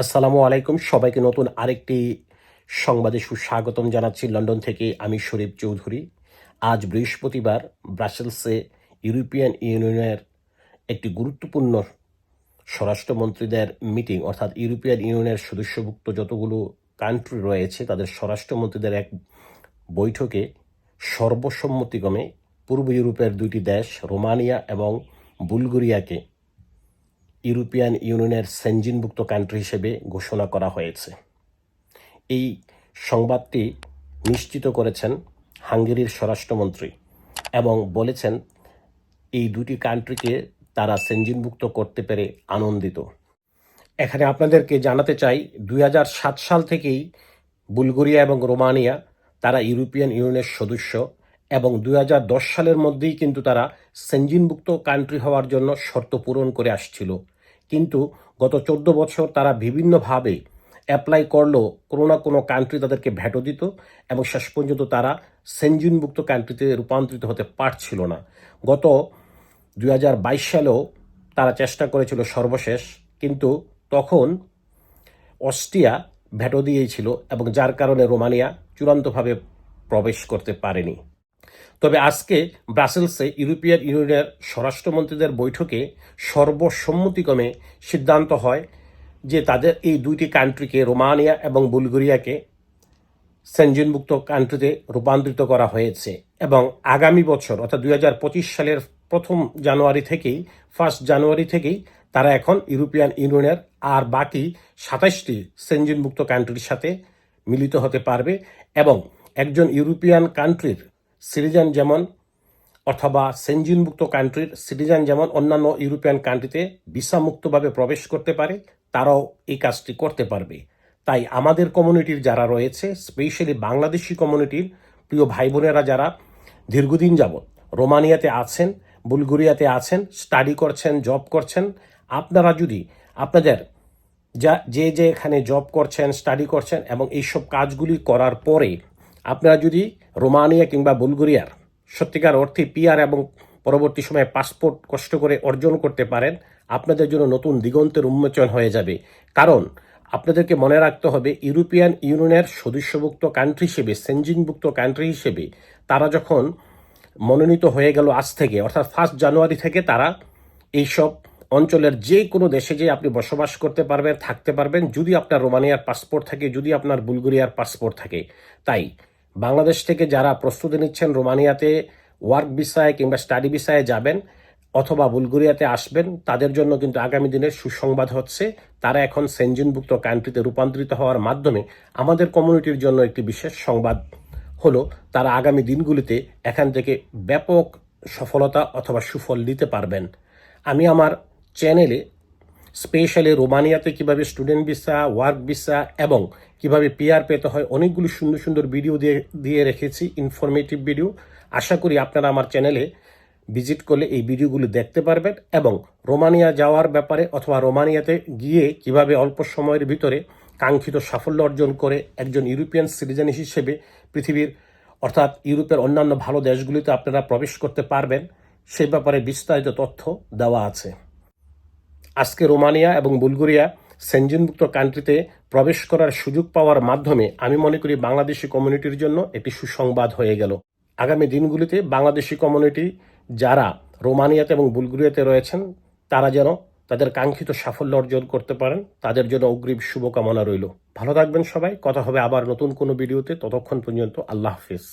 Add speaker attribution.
Speaker 1: আসসালামু আলাইকুম। সবাইকে নতুন আরেকটি সংবাদে সুস্বাগতম জানাচ্ছি লন্ডন থেকে আমি শরীফ চৌধুরী। আজ বৃহস্পতিবার ব্রাসেলসে ইউরোপিয়ান ইউনিয়নের একটি গুরুত্বপূর্ণ স্বরাষ্ট্রমন্ত্রীদের মিটিং, অর্থাৎ ইউরোপিয়ান ইউনিয়নের সদস্যভুক্ত যতগুলো কান্ট্রি রয়েছে, তাদের স্বরাষ্ট্রমন্ত্রীদের এক বৈঠকে সর্বসম্মতিক্রমে পূর্ব ইউরোপের দুইটি দেশ, রোমানিয়া এবং বুলগেরিয়াকে ইউরোপিয়ান ইউনিয়নের সেঞ্জিনভুক্ত কান্ট্রি হিসেবে ঘোষণা করা হয়েছে। এই সংবাদটি নিশ্চিত করেছেন হাঙ্গেরির স্বরাষ্ট্রমন্ত্রী এবং বলেছেন, এই দুটি কান্ট্রিকে তারা সেঞ্জিনভুক্ত করতে পেরে আনন্দিত। এখানে আপনাদেরকে জানাতে চাই, দুই হাজার সাত সাল থেকেই বুলগেরিয়া এবং রোমানিয়া তারা ইউরোপিয়ান ইউনিয়নের সদস্য এবং দুই হাজার দশ সালের মধ্যেই কিন্তু তারা সেঞ্জিনভুক্ত কান্ট্রি হওয়ার জন্য শর্ত পূরণ করে আসছিল। কিন্তু গত চোদ্দ বছর তারা বিভিন্নভাবে অ্যাপ্লাই করলেও কোনো না কোনো কান্ট্রি তাদেরকে ভ্যাটো দিত এবং শেষ পর্যন্ত তারা সেঞ্জিনভুক্ত কান্ট্রিতে রূপান্তরিত হতে পারছিল না। গত দু হাজার বাইশ সালেও তারা চেষ্টা করেছিল সর্বশেষ, কিন্তু তখন অস্ট্রিয়া ভেটো দিয়েছিল এবং যার কারণে রোমানিয়া চূড়ান্তভাবে প্রবেশ করতে পারেনি। তবে আজকে ব্রাসেলসে ইউরোপিয়ান ইউনিয়নের স্বরাষ্ট্রমন্ত্রীদের বৈঠকে সর্বসম্মতিক্রমে সিদ্ধান্ত হয় যে তাদের এই দুইটি কান্ট্রিকে রোমানিয়া এবং বুলগেরিয়াকে সেনজিনভুক্ত কান্ট্রিতে রূপান্তরিত করা হয়েছে এবং আগামী বছর, অর্থাৎ দুই হাজার পঁচিশ সালের প্রথম জানুয়ারি থেকেই ফার্স্ট জানুয়ারি থেকেই তারা এখন ইউরোপিয়ান ইউনিয়নের আর বাকি সাতাশটি সেনজিনভুক্ত কান্ট্রির সাথে মিলিত হতে পারবে এবং একজন ইউরোপিয়ান কান্ট্রির সিটিজেন যেমন, অথবা সেনজিনভুক্ত কান্ট্রির সিটিজেন যেমন অন্যান্য ইউরোপিয়ান কান্ট্রিতে ভিসামুক্তভাবে প্রবেশ করতে পারে, তারাও এই কাজটি করতে পারবে। তাই আমাদের কমিউনিটির যারা রয়েছে স্পেশালি বাংলাদেশি কমিউনিটির প্রিয় ভাই বোনেরা যারা দীর্ঘদিন যাবৎ রোমানিয়াতে আছেন, বুলগেরিয়াতে আছেন স্টাডি করছেন জব করছেন, আপনারা যদি আপনাদের যা, যে যে এখানে জব করছেন স্টাডি করছেন এবং এইসব কাজগুলি করার পরে আপনারা যদি রোমানিয়া কিংবা বুলগেরিয়ার সত্যিকার অর্থে পিআর এবং পরবর্তী সময়ে পাসপোর্ট কষ্ট করে অর্জন করতে পারেন, আপনাদের জন্য নতুন দিগন্তের উন্মোচন হয়ে যাবে। কারণ আপনাদেরকে মনে রাখতে হবে, ইউরোপিয়ান ইউনিয়নের সদস্যভুক্ত কান্ট্রি হিসেবে সেঞ্জিনভুক্ত কান্ট্রি হিসেবে তারা যখন মনোনীত হয়ে গেল আজ থেকে, অর্থাৎ ফার্স্ট জানুয়ারি থেকে তারা এইসব অঞ্চলের যে কোনো দেশে যে আপনি বসবাস করতে পারবেন, থাকতে পারবেন, যদি আপনার রোমানিয়ার পাসপোর্ট থাকে, যদি আপনার বুলগেরিয়ার পাসপোর্ট থাকে। তাই বাংলাদেশ থেকে যারা প্রস্তুতি নিচ্ছেন রোমানিয়াতে ওয়ার্ক ভিসায় কিংবা স্টাডি ভিসায় যাবেন অথবা বুলগেরিয়াতে আসবেন, তাদের জন্য কিন্তু আগামী দিনের সুসংবাদ হচ্ছে, তারা এখন সেঞ্জিনভুক্ত কান্ট্রিতে রূপান্তরিত হওয়ার মাধ্যমে আমাদের কমিউনিটির জন্য একটি বিশেষ সংবাদ হলো, তারা আগামী দিনগুলিতে এখান থেকে ব্যাপক সফলতা অথবা সুফল নিতে পারবেন। আমি আমার চ্যানেলে স্পেশালি রোমানিয়াতে কীভাবে স্টুডেন্ট ভিসা, ওয়ার্ক ভিসা এবং কীভাবে পিআর পেতে হয়, অনেকগুলো সুন্দর সুন্দর ভিডিও দিয়ে দিয়ে রেখেছি ইনফরমেটিভ ভিডিও আশা করি আপনারা আমার চ্যানেলে ভিজিট করলে এই ভিডিওগুলো দেখতে পারবেন এবং রোমানিয়া যাওয়ার ব্যাপারে অথবা রোমানিয়াতে গিয়ে কীভাবে অল্প সময়ের ভিতরে কাঙ্ক্ষিত সাফল্য অর্জন করে একজন ইউরোপিয়ান সিটিজেন হিসেবে পৃথিবীর, অর্থাৎ ইউরোপের অন্যান্য ভালো দেশগুলিতে আপনারা প্রবেশ করতে পারবেন, সে ব্যাপারে বিস্তারিত তথ্য দেওয়া আছে। আজকে রোমানিয়া এবং বুলগেরিয়া সেঞ্জিনভুক্ত কান্ট্রিতে প্রবেশ করার সুযোগ পাওয়ার মাধ্যমে আমি মনে করি বাংলাদেশি কমিউনিটির জন্য একটি সুসংবাদ হয়ে গেল। আগামী দিনগুলিতে বাংলাদেশি কমিউনিটি যারা রোমানিয়াতে এবং বুলগেরিয়াতে রয়েছেন, তারা যেন তাদের কাঙ্ক্ষিত সাফল্য অর্জন করতে পারেন, তাদের জন্য অগ্রিম শুভকামনা রইল। ভালো থাকবেন সবাই। কথা হবে আবার নতুন কোনো ভিডিওতে। ততক্ষণ পর্যন্ত আল্লাহ হাফিজ।